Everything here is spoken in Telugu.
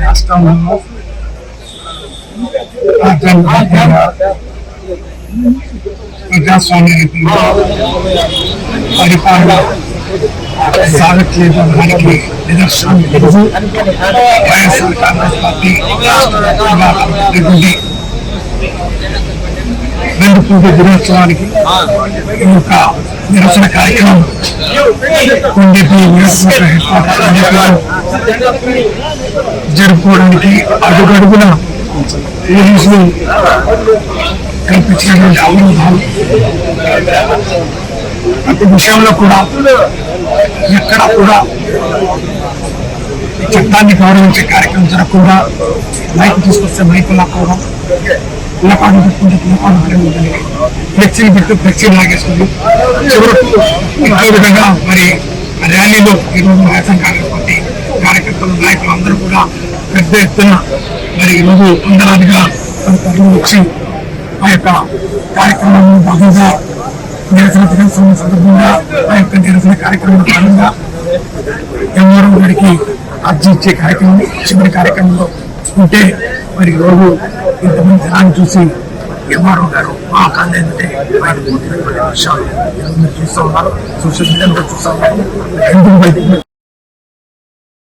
రాష్ట్రంలో రాజ్యాంగబద్ధంగా ప్రజాస్వామ్య రీతిలో పరిపాలన సాగట్లేదు దానికి నిదర్శనం ఈరోజు వైఎస్ఆర్ కాంగ్రెస్ పార్టీ రాష్ట్ర వ్యాప్తంగా తలపెట్టినటువంటి రెండు పూట దినోత్సవానికి యొక్క నిరసన కార్యక్రమం ఎన్నికల్లో జరుపుకోవడానికి అడుగడుగున పోలీసులు కల్పించినటువంటి అవరోధాలు ప్రతి విషయంలో కూడా ఎక్కడ కూడా చట్టాన్ని గౌరవించే కార్యక్రమం జరగకుండా మైకు తీసుకొస్తే మైకు లాక్కోవడం పిల్లపాటు పెట్టుకుంటే పిల్లపాటు పెట్టుకుంటుంది ఫ్లెక్సీలు పెట్టి ఫ్లెక్సీలు లాగేసుకుంది చివరకు ఇంకో విధంగా మరి ర్యాలీలో ఈరోజు వైఎస్ఆర్ కాంగ్రెస్ పార్టీ కార్యకర్తలు నాయకులు అందరూ కూడా పెద్ద ఎత్తున మరి ఈరోజు వందలాదిగా తరలి వచ్చి ఆ యొక్క కార్యక్రమంలో భాగంగా నిరసన దినోత్సవం సందర్భంగా ఆ యొక్క నిరసన కార్యక్రమంలో భాగంగా ఎంఆర్ఓ గారికి అర్జీ ఇచ్చే కార్యక్రమం చివరి కార్యక్రమంలో ఉంటే మరి రోజు ఇంతమంది జనాన్ని చూసి ఎంఆర్ఓ గారు మా కాదు ఏంటంటే ఆయన విషయాలు చూస్తూ ఉన్నారు సోషల్ మీడియాలో చూస్తూ ఉన్నారు ఎందుకు బయటకు